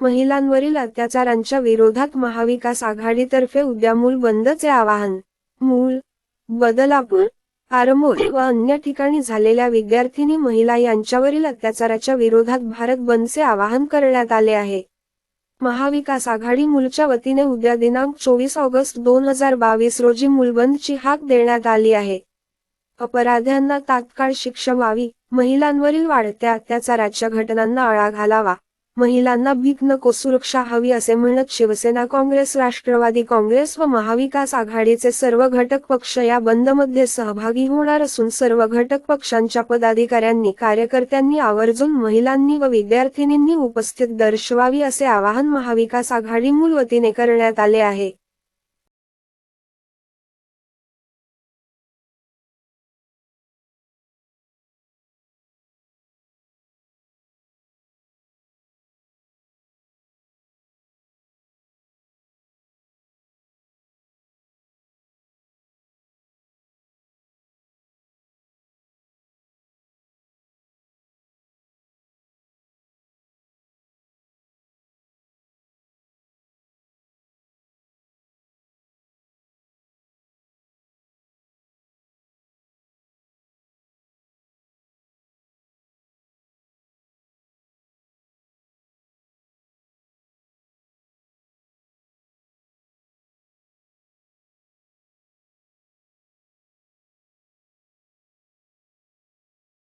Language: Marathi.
महिलांवरील अत्याचारांच्या विरोधात महाविकास आघाडीतर्फे उद्या मूल बंदचे आवाहन. मूल बदलापूर आरमोल व अन्य ठिकाणी झालेल्या विद्यार्थिनी महिला यांच्यावरील अत्याचाराच्या विरोधात भारत बंदचे आवाहन करण्यात आले आहे. महाविकास आघाडी मूलच्या वतीने उद्या दिनांक चोवीस ऑगस्ट दोन हजार बावीस रोजी मूलबंदची हाक देण्यात आली आहे. अपराध्यांना तात्काळ शिक्षा व्हावी महिलांवरील वाढत्या अत्याचाराच्या घटनांना आळा घालावा महिलांना भीक नको सुरक्षा हवी असे म्हणत शिवसेना काँग्रेस राष्ट्रवादी काँग्रेस व महाविकास आघाडीचे सर्व घटक पक्ष या बंदमध्ये सहभागी होणार असून सर्व घटक पक्षांच्या पदाधिकाऱ्यांनी कार्यकर्त्यांनी आवर्जून महिलांनी व विद्यार्थिनींनी उपस्थित दर्शवावी असे आवाहन महाविकास आघाडी मूल वतीने करण्यात आले आहे.